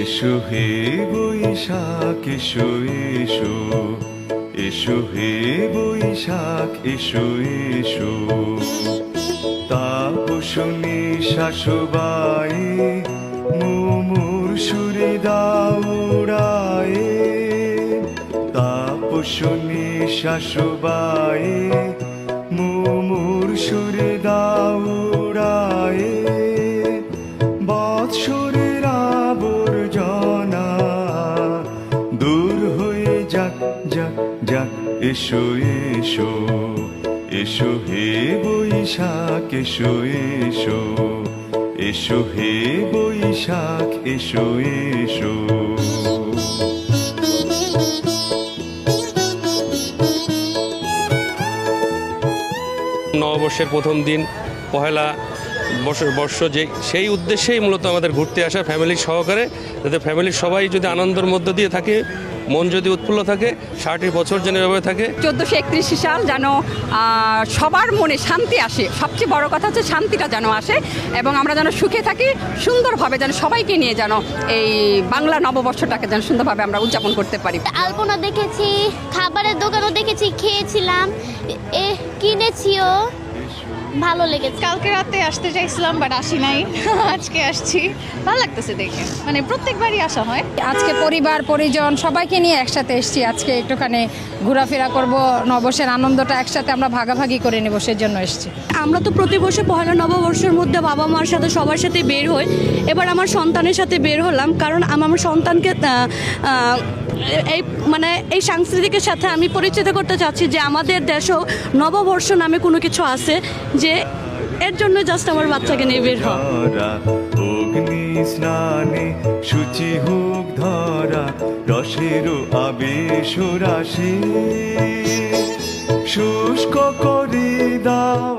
এসো হে বৈশাখ এসো এসো। এসো হে বৈশাখ এসো এসো। তাপসনী শাশুবাই, মুমুর সুরে দাউড়ায় তাপসনী শাশুবাই, মুমুর সুরে দাউড়ায় যাক যাক এসো এসো এসো হে বৈশাখ, এসো এসো এসো হে বৈশাখ, এসো এসো। নববর্ষের প্রথম দিন, পহেলা বছর বর্ষ যে সেই উদ্দেশ্যেই মূলত আমাদের ঘুরতে আসা ফ্যামিলির সহকারে, যাতে ফ্যামিলির সবাই যদি আনন্দের মধ্য দিয়ে থাকে মন যদি উৎফুল্ল থাকে ষাটটি বছর যেন এভাবে থাকে। চোদ্দোশো একত্রিশ সাল যেন সবার মনে শান্তি আসে। সবচেয়ে বড় কথা হচ্ছে শান্তিটা যেন আসে এবং আমরা যেন সুখে থাকি সুন্দরভাবে যেন সবাইকে নিয়ে যেন এই বাংলা নববর্ষটাকে যেন সুন্দরভাবে আমরা উদযাপন করতে পারি। আলপনা দেখেছি খাবারের দোকানও দেখেছি খেয়েছিলাম। এ কিনেছিও ভালো লেগেছে। কালকে রাতে আসতে চাইছিলাম বাট আসি নাই। আজকে আসছি। ভালো লাগতেছে দেখে। মানে প্রত্যেকবারই আসা হয়। আজকে পরিবার পরিজন সবাইকে নিয়ে একসাথে এসেছি আজকে। একটুখানি ঘোরাফেরা করব নববর্ষের আনন্দটা একসাথে আমরা ভাগাভাগি করে নেব সেজন্য এসেছি। আমরা তো প্রতি বছর পহেলা নববর্ষের মধ্যে বাবা মার সাথে সবার সাথে বের হই। এবার আমার সন্তানের সাথে বের হলাম কারণ আমার সন্তানকে এই মানে এই সাংস্কৃতিকের সাথে আমি পরিচিত করতে চাচ্ছি যে আমাদের দেশেও নববর্ষ নামে কোনো কিছু আছে যে এর জন্য জাস্ট আমার বাচ্চাকে নিয়ে বের অগ্নি স্নানে সূচি হোক ধরা রসেরও আবেশ রাশি। শুষ্ক করে দাওয়া